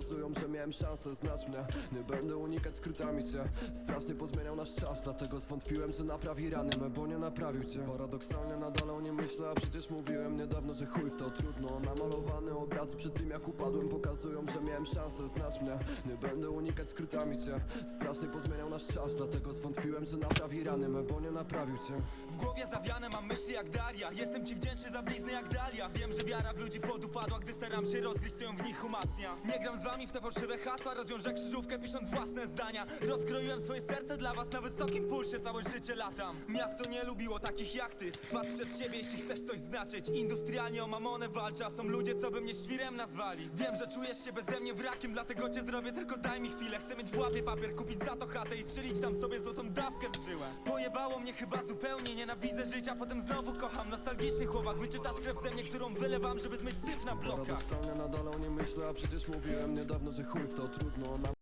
pokazują, że miałem szansę znać mnie. Nie będę unikać skrótami cię. Strasznie pozmieniał nasz czas, dlatego zwątpiłem, że naprawi rany me, bo nie naprawił cię. Paradoksalnie nadal o nie myślę, a przecież mówiłem niedawno, że chuj w to trudno. Namalowane obrazy przed tym jak upadłem pokazują, że miałem szansę znać mnie. Nie będę unikać skrótami cię. Strasznie pozmieniał nasz czas, dlatego zwątpiłem, że naprawi rany me, bo nie naprawił cię. W głowie zawiane jak Daria. Jestem ci wdzięczny za blizny jak Dalia. Wiem, że wiara w ludzi podupadła, gdy staram się rozgryźć co ją w nich umacnia. Nie gram z wami w te fałszywe hasła Rozwiążę krzyżówkę pisząc własne zdania. Rozkroiłem swoje serce dla was na wysokim pulsie Całe życie latam. Miasto nie lubiło takich jak ty. Patrz przed siebie, jeśli chcesz coś znaczyć. Industrialnie o mamonę walczę A są ludzie, co by mnie świrem nazwali. Wiem, że czujesz się beze mnie wrakiem Dlatego cię zrobię, tylko daj mi chwilę. Chcę mieć w łapie papier, kupić za to chatę I strzelić tam sobie złotą dawkę w żyłę. Pojebało mnie chyba zupełnie Nienawidzę życia, potem znowu kocham Nostalgiczny chłopak, wyczytasz krew ze mnie Którą wylewam, żeby zmyć syf na blokach. Paradoksalnie nadal o nie myślę, a przecież mówiłem niedawno, że chuj w to trudno